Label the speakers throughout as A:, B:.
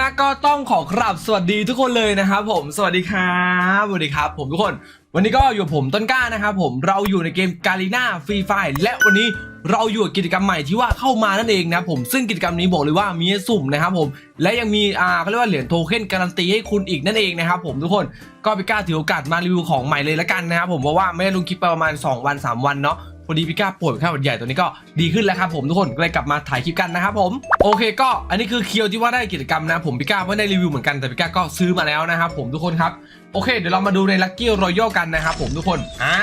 A: นะก็ต้องขอกราบสวัสดีทุกคนเลยนะครับผมสวัสดีครับสวัสดีครับ ผมทุกคน วันนี้ก็อยู่ผมต้นกล้านะครับผมเราอยู่ในเกมกาลีนาฟรีไฟและวันนี้เราอยู่กับกิจกรรมใหม่ที่ว่าเข้ามานั่นเองนะผมซึ่งกิจกรรมนี้บอกเลยว่ามีสุ่มนะครับผมและยังมีอ่าเขาเรียกว่าเหรียญโทเค็นการันตีให้คุณอีกนั่นเองนะครับผมทุกคนก็ไปกล้าถือโอกาสมารีวิวของใหม่เลยละกันนะครับผมเพราะว่าไม่ได้ลงคลิปไปประมาณ 2 วัน 3 วันเนาะ พอดีพี่ก้าป่วยเป็นไข้หวัดใหญ่ตัวนี้ก็ดีขึ้นแล้วครับผมทุกคนก็เลยกลับมาถ่ายคลิปกันนะครับผมโอเคก็อันนี้คือเคียวที่ว่าได้กิจกรรมนะ ผมพี่ก้าไม่ได้รีวิวเหมือนกันแต่พี่ก้าก็ซื้อมาแล้วนะครับผมทุกคนครับโอเคเดี๋ยวเรามาดูในลั c กี้รอยัลกันนะครับผมทุกคนอ่า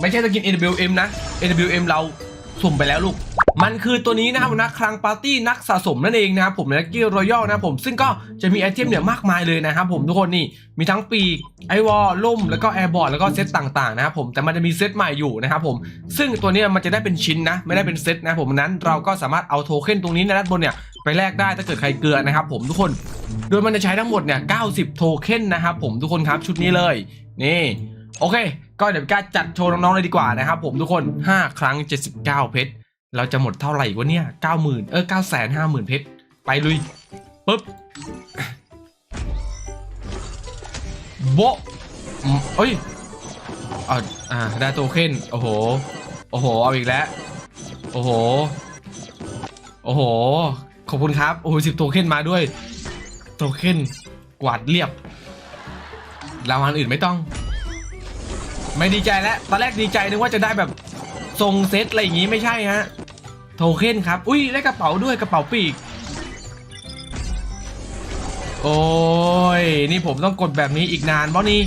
A: ไม่ใช่จะกิน NWM นะ NWM เราสุ่มไปแล้วลูก มันคือตัวนี้นะครับนะคลังปาร์ตี้นักสะสมนั่นเองนะครับผมในลั c กี้รอยัลนะผมซึ่งก็จะมีไอเทมเนี่ยมากมายเลยนะครับผมทุกคนนี่มีทั้งปีกไอวอลล่มแล้วก็แอร์บอร์ดแล้วก็เซตต่างๆนะครับผมแต่มันจะมีเซตใหม่อยู่นะครับผมซึ่งตัวนี้มันจะได้เป็นชิ้นนะไม่ได้เป็นเซตนะผมนั้นเราก็สามารถเอาโทเค็นตรงนี้ในด้านบนเนี่ยไปแลกได้ถ้าเกิดใครเกลือนะครับผมทุกคน โดยมันจะใช้ทั้งหมดเนี่ย90 โทเค็นนะครับผมทุกคนครับชุดนี้เลย นี่โอเค ก็เดี๋ยวกาจัดโชว์น้องๆเลยดีกว่านะครับผมทุกคน 5 ครั้ง 79 เพชร เราจะหมดเท่าไหร่วะเนี่ย90,000เออ950,000เพชร ไปลุยปึ๊บโบเอ้ยอ่าอ่าได้โทเค็นโอ้โห โอ้โห เอาอีกแล้ว โอ้โห โอ้โห ขอบคุณครับ โอ้โหสิบโทเค็นมาด้วยโทเค็นกวาดเรียบ รางวัลอื่นไม่ต้อง ไม่ดีใจแล้ว ตอนแรกดีใจนึกว่าจะได้แบบทรงเซตอะไรอย่างงี้ไม่ใช่ฮะ โทเค็นครับ อุ้ยได้กระเป๋าด้วยกระเป๋าปีก โอ้ย นี่ผมต้องกดแบบนี้อีกนานเพราะนี่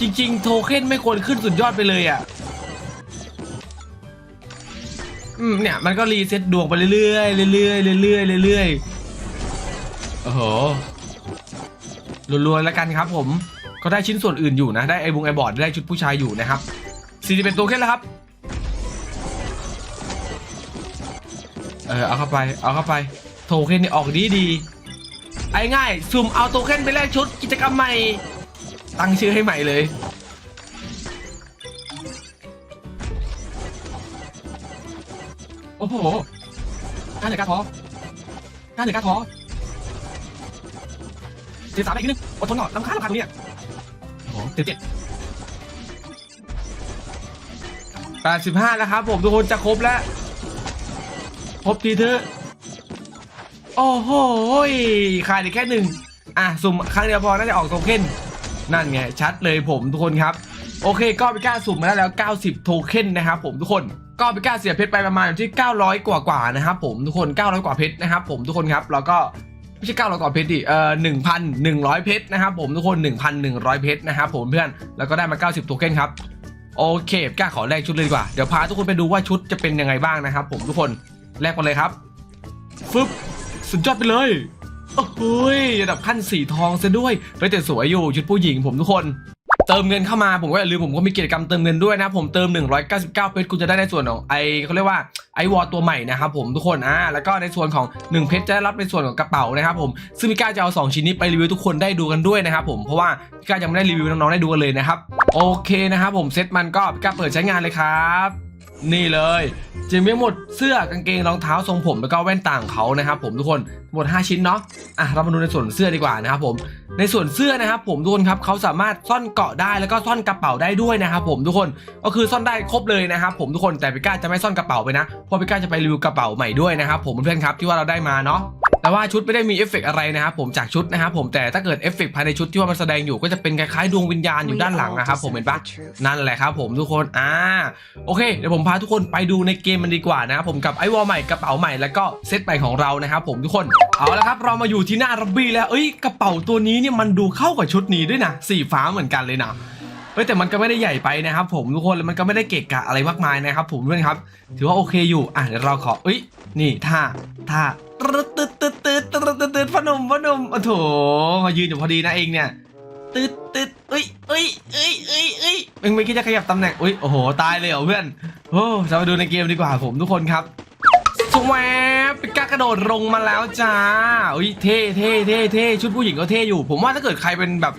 A: จริง ๆ โทเค็นไม่ควรขึ้นสุดยอดไปเลยอะอืมเนี่ยมันก็รีเซ็ตดวงไปเรื่อยๆเรื่อยๆเรื่อยๆเรื่อยๆโอ้โหรัวๆแล้วกันครับผม ก็ได้ชิ้นส่วนอื่นอยู่นะ ได้ไอ้วงไอ้บอร์ดได้ชุดผู้ชายอยู่นะครับ 41 ตัวเค็นแล้วครับ เออเอาเข้าไปเอาเข้าไปโทเค็นนี่ออกดีดีไอ้ง่ายสุ่มเอาโทเค็นไปแลกชุดกิจกรรมใหม่ตั้งชื่อให้ใหม่เลยโอ้โหกล้าเหลือกล้าท้อกล้าเหลือกล้าท้อเจ็ดสามไปอีกนึงอดทนหน่อยลำคาญลำคาญตรงเนี้ยโอ้โหเจ็ดเจ็ดแปดสิบห้าแล้วครับผมทุกคนจะครบแล้ว ครบทีเถอะโอ้โหขาดอีกแค่หนึ่งอะสุ่มครั้งเดียวพอน่าจะออกโทเค็นนั่นไง ชัดเลยผมทุกคนครับ โอเคก็ไปก้าสุ่มมาได้แล้ว 90 โทเค็นนะครับผมทุกคนก็ไปก้าเสียเพชรไปประมาณที่ 900 กว่ากว่าๆนะครับผมทุกคน 900 กว่าเพชรนะครับผมทุกคนครับแล้วก็ไม่ใช่900กว่าเพชรดิเอ่อ1,100เพชรนะครับผมทุกคน1,100เพชรนะครับผมเพื่อนแล้วก็ได้มา90โทเค็นครับโอเคกล้าขอแลกชุดเลยดีกว่า เดี๋ยวพาทุกคนไปดูว่าชุดจะเป็นยังไงบ้างนะครับผมทุกคน แลกมาเลยครับฟึบสุดยอดไปเลยโอ้โหยระดับขั้นสีทองซะด้วยเฮ้ยแต่สวยอยู่ชุดผู้หญิงผมทุกคนเติมเงินเข้ามาผมก็อย่าลืมผมก็มีกิจกรรมเติมเงินด้วยนะผมเติม 199 เพชรคุณจะได้ในส่วนของไอเขาเรียกว่าไอวอลตัวใหม่นะครับผมทุกคนอ่าแล้วก็ในส่วนของ 1 เพชรจะได้รับในส่วนของกระเป๋านะครับผมซึ่งพี่ก้าจะเอา 2 ชิ้นนี้ไปรีวิวทุกคนได้ดูกันด้วยนะครับผมเพราะว่าพี่ก้ายังไม่ได้รีวิวน้องๆได้ดูกันเลยนะครับโอเคนะครับผมเซตมันก็พี่ก้าเปิดใช้งานเลยครับ นี่เลยจะมีทั้งหมดเสื้อกางเกงรองเท้าทรงผมแล้วก็แว่นต่างเขานะครับผมทุกคนหมด 5 ชิ้นเนาะอะเรามาดูในส่วนเสื้อดีกว่านะครับผมในส่วนเสื้อนะครับผมทุกคนครับเขาสามารถซ่อนเกาะได้แล้วก็ซ่อนกระเป๋าได้ด้วยนะครับผมทุกคนก็คือซ่อนได้ครบเลยนะครับผมทุกคนแต่พิก้าจะไม่ซ่อนกระเป๋าไปนะเพราะพิก้าจะไปรีวิวกระเป๋าใหม่ด้วยนะครับผมเพื่อนครับที่ว่าเราได้มาเนาะแต่ว่าชุดไม่ได้มีเอฟเฟกต์อะไรนะครับผมจากชุดนะครับผมแต่ถ้าเกิดเอฟเฟกต์ภายในชุดที่ว่ามันแสดงอยู่ก็จะเป็นคล้ายๆดวงวิญญาณอยู่ด้านหลังนะครับผมเห็นปะนั่นแหละครับผมทุกคนอ่าโอเคเดี๋ยวผมพาทุกคนไปดูในเกมมันดีกว่านะครับผมกับไอวอลใหม่กระเป๋าใหม่แล้วก็เซตใหม่ของเรานะครับผมทุกคนเอาละครับเรามาอยู่ที่หน้ารับบี้แล้ว เอ้ยกระเป๋าตัวนี้เนี่ยมันดูเข้ากับชุดนี้ด้วยนะสีฟ้าเหมือนกันเลยนะเอ้ยแต่มันก็ไม่ได้ใหญ่ไปนะครับผมทุกคนแล้วมันก็ไม่ได้เกะกะอะไรมากมายนะครับผมเพื่อนครับ ถือว่าโอเคอยู่อะเดี๋ยวเราขอเอ้ยนี่ท่าท่าตึ๊ดตึ๊ดตึ๊ดตึ๊ดตึ๊ดตึ๊ดตึ๊ดพนมพนมโอ้โถมายืนอยู่พอดีนะเองเนี่ยตึ๊ดตึ๊ดเอ้ยเอ้ยเอ้ยเอ้ยเอ้ยเอ็งไม่คิดจะขยับตำแหน่งอุ้ยโอ้โหตายเลยเหรอเพื่อนโอ้จะมาดูในเกมดีกว่าผมทุกคนครับ สวบปิก้ากระโดดลงมาแล้วจ้าอุ้ยเท่เท่เท่เท่ชุดผู้หญิงก็เท่อยู่ ผมว่าถ้าเกิดใครเป็นแบบ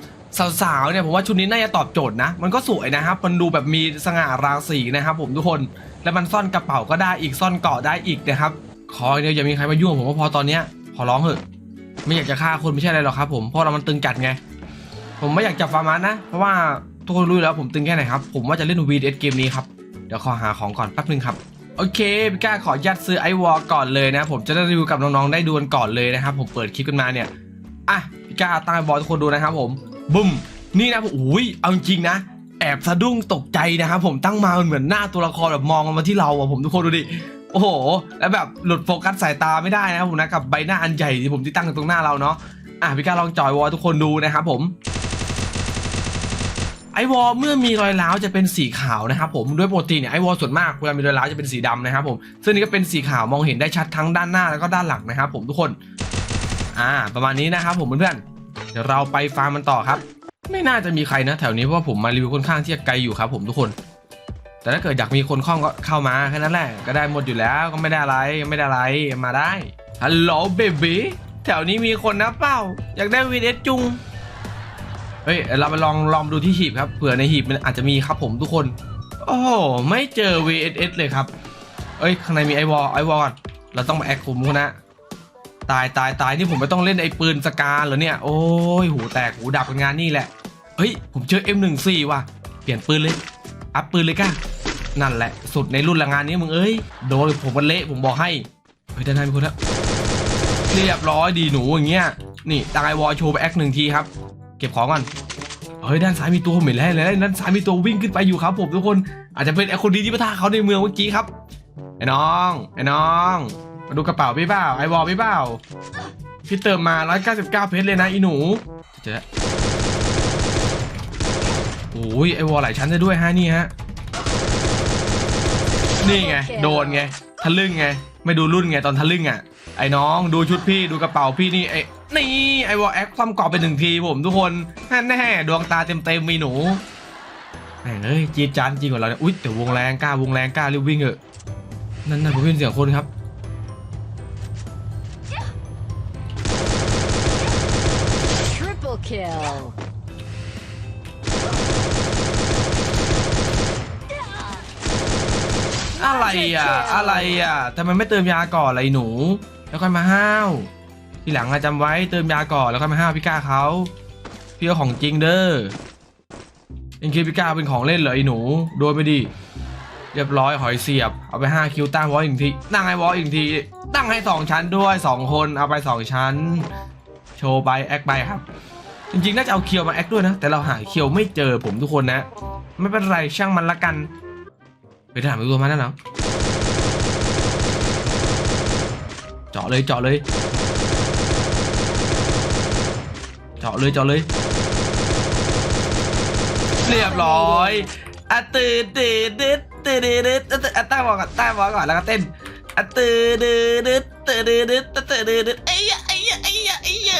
A: สาวๆเนี่ยผมว่าชุดนี้น่าจะตอบโจทย์นะ มันก็สวยนะครับ มันดูแบบมีสง่าราศีนะครับผมทุกคน แล้วมันซ่อนกระเป๋าก็ได้อีกซ่อนเกาะได้อีกนะครับขอยเดียวอย่ามีใครมายุ่งผมว่าพอตอนเนี้ยขอร้องเถอะ ไม่อยากจะฆ่าคนไม่ใช่อะไรหรอกครับ ผมเพราะเรามันตึงจัดไง ผมไม่อยากจับฟาร์มาสนะ เพราะว่าทุกคนรู้แล้วผมตึงแค่ไหนครับ ผมว่าจะเล่น VS เกมนี้ครับ เดี๋ยวขอหาของก่อนแป๊บนึงครับ โอเคพี่ก้าขอยัดซื้อไอวอลก่อนเลยนะ ผมจะได้รีวิวกับน้องๆได้ดูกันก่อนเลยนะครับ ผมเปิดคลิปกันมาเนี่ยอะพี่ก้าตั้งไอบอลทุกคนดูนะครับผมบุ้มนี่นะผมอุ้ยเอาจริงนะแอบสะดุ้งตกใจนะครับผมตั้งมาเหมือนหน้าตัวละครแบบมองมาที่เราอะผมทุกคนดูดิโอ้โห แล้วแบบหลุดโฟกัสสายตาไม่ได้นะครับผมนะกับใบหน้าอันใหญ่ที่ผมที่ตั้งอยู่ตรงหน้าเราเนาะอะพี่ก้าลองจอยวอลทุกคนดูนะครับผม ไอวอลเมื่อมีรอยร้าวจะเป็นสีขาวนะครับผมด้วยปกติเนี่ยไอวอลส่วนมากเวลามีรอยร้าวจะเป็นสีดำนะครับผมซึ่งนี่ก็เป็นสีขาวมองเห็นได้ชัดทั้งด้านหน้าแล้วก็ด้านหลังนะครับผมทุกคนอ่าประมาณนี้นะครับผมเพื่อนๆเดี๋ยวเราไปฟาร์มมันต่อครับ ไม่น่าจะมีใครนะ แถวนี้เพราะว่าผมมารีวิวค่อนข้างที่จะไกลอยู่ครับผมทุกคน แต่ถ้าเกิดอยากมีคนคล้องก็เข้ามาแค่นั้นแหละก็ได้หมดอยู่แล้วก็ไม่ได้อะไรไม่ได้อะไรมาได้ฮัลโหลเบบีแถวนี้มีคนนะเปล่าอยากได้วีเอสจุง เฮ้ยเราไปลองลองดูที่หีบครับเผื่อในหีบมันอาจจะมีครับผมทุกคน โอ้ไม่เจอ VSS เลยครับ เอ้ยข้างในมีไอวอลไอวอลเราต้องมาแอคคุมคุณนะตายตายตายนี่ผมไม่ต้องเล่นไอปืนสกาเหรอเนี่ยโอ้ยหูแตกหูดับกันงานนี่แหละเฮ้ยผมเจอ M14 ว่ะเปลี่ยนปืนเลยอัพปืนเลยก้านั่นแหละสุดในรุ่นละงานนี้มึงเอ้ยโดนผมมันเละผมบอกให้เฮ้ยด้านหน้ามีคนล้วเรียบร้อยดีหนูอย่างเงี้ยนี่ตังไอวอลโชว์ไปแอคหนึ่งทีครับ เก็บของก่อนเฮ้ยด้านซ้ายมีตัวเหม็นแล้วแล้วด้านซ้ายมีตัววิ่งขึ้นไปอยู่ครับผมทุกคนอาจจะเป็นไอคนดีที่ปะทะเขาในเมืองเมื่อกี้ครับไอ้น้องไอ้น้องมาดูกระเป๋าพี่เปล่าไอวอลพี่เปล่าพี่เติมมา 199 เพชรเลยนะอีหนูเจ๊โอ้ยไอวอลหลายชั้นได้ด้วยฮะนี่ฮะนี่ไงโดนไงทะลึ่งไงไม่ดูรุ่นไงตอนทะลึ่งอะ ไอ้น้องดูชุดพี่ดูกระเป๋าพี่นี่ไอ้นี่ไอวอลแอคความกรอบไปหนึ่งทีผมทุกคนแน่ๆดวงตาเต็มๆมีหนูแม่งเอ้ยจีดจานจริงกว่าเราเนี่ยอุ้ยแต่วงแรงกล้าวงแรงกล้ารีบวิ่งเถอะนั่นน่ะผมได้ยินเสียงคนครับ
B: Triple kill.
A: อะไรอะอะไรอะทำไมไม่เติมยาก่อนอะไรหนู แล้วค่อยมาห้าว ทีหลังอะจำไว้เติมยาก่อนแล้วค่อยมาห้าวพี่ก้าเขาพี่เอาของจริงเด้อเอ็งคิดพี่ก้าเป็นของเล่นเหรอไอ้หนู โดนไปดิ เรียบร้อยหอยเสียบ เอาไปห้าคิวตั้งวอลอีกทีตั้งให้วอลอีกที ตั้งให้สองชั้นด้วยสองคนเอาไปสองชั้น โชว์ไปแอคไปครับ จริงๆน่าจะเอาเคียวมาแอคด้วยนะ แต่เราหาเคียวไม่เจอผมทุกคนนะ ไม่เป็นไรช่างมันละกัน ไปถามไปตัวมาแล้วเนาะ จาะเลยเจาะเลย เจาะเลยเจาะเลย เรียบร้อยอะตื่นตื่นดึดตื่นดึดตื่นอะตั้งวอก่อนตั้งวอก่อนแล้วก็เต้นอะตื่นดึดตื่นดึดตื่นดึดไอ้ยะไอ้ยะไอ้ยะไอ้ยะ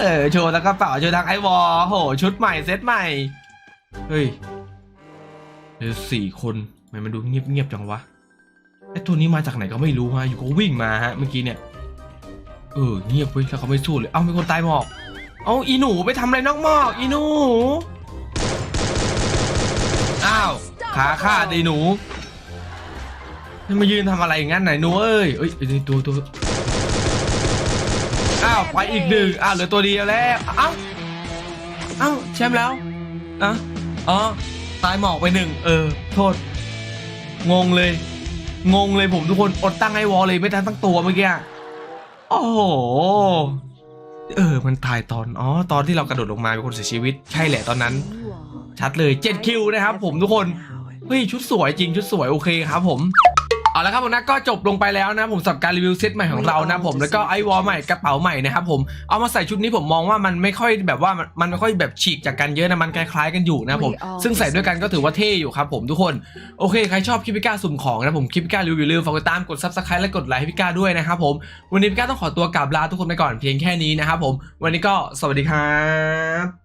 A: เออโชว์ทั้งกระเป๋าโชว์ทั้งไอวอโหชุดใหม่เซตใหม่เฮ้ยเดี๋ยวสี่คนมันมาดูเงียบๆจังวะไอตัวนี้มาจากไหนก็ไม่รู้ฮะอยู่ก็วิ่งมาฮะเมื่อกี้เนี่ย เออเงียบเว้ยแล้วเขาไม่สู้เลย เอามีคนตายหมอก เอาอีหนูไปทำอะไรนอกหมอกอีหนู อ้าวขาขาดไอ้หนูมายืนทำอะไรอย่างนั้นไหนหนูเอ้ยเอ้ยไอ้ตัวตัวอ้าวไปอีกหนึ่งอ้าวเหลือตัวเดียวแล้วเอ้าเอ้าแชมป์แล้วอะอ๋อตายหมอกไปหนึ่งเออ โทษ งงเลย งงเลยผมทุกคนอดตั้งไอ้วอลเลยไม่ทันตั้งตัวเมื่อกี้ โอ้โหเออ มันถ่ายตอน อ๋อ ตอนที่เรากระโดดลงมาเป็นคนเสียชีวิต ใช่แหละตอนนั้น ชัดเลย7คิวนะครับผมทุกคน เฮ้ย ชุดสวยจริง ชุดสวยโอเคครับผม เอาละครับผมนะก็จบลงไปแล้วนะผมสำหรับการรีวิวเซตใหม่ของเรานะผมแล้วก็ไอวอลใหม่กระเป๋าใหม่นะครับผมเอามาใส่ชุดนี้ผมมองว่ามันไม่ค่อยแบบว่ามันมันไม่ค่อยแบบฉีกจากกันเยอะนะมันคล้ายๆกันอยู่นะผมซึ่งใส่ด้วยกันก็ถือว่าเท่อยู่ครับผมทุกคนโอเคใครชอบคลิปพิก้าสุ่มของนะผมคลิปพิก้ารีวิวอย่าลืมฝากกดตามกดซับสไครต์และกดไลค์ให้พิก้าด้วยนะครับผมวันนี้พิก้าต้องขอตัวกลับลาทุกคนไปก่อนเพียงแค่นี้นะครับผมวันนี้ก็สวัสดีครับ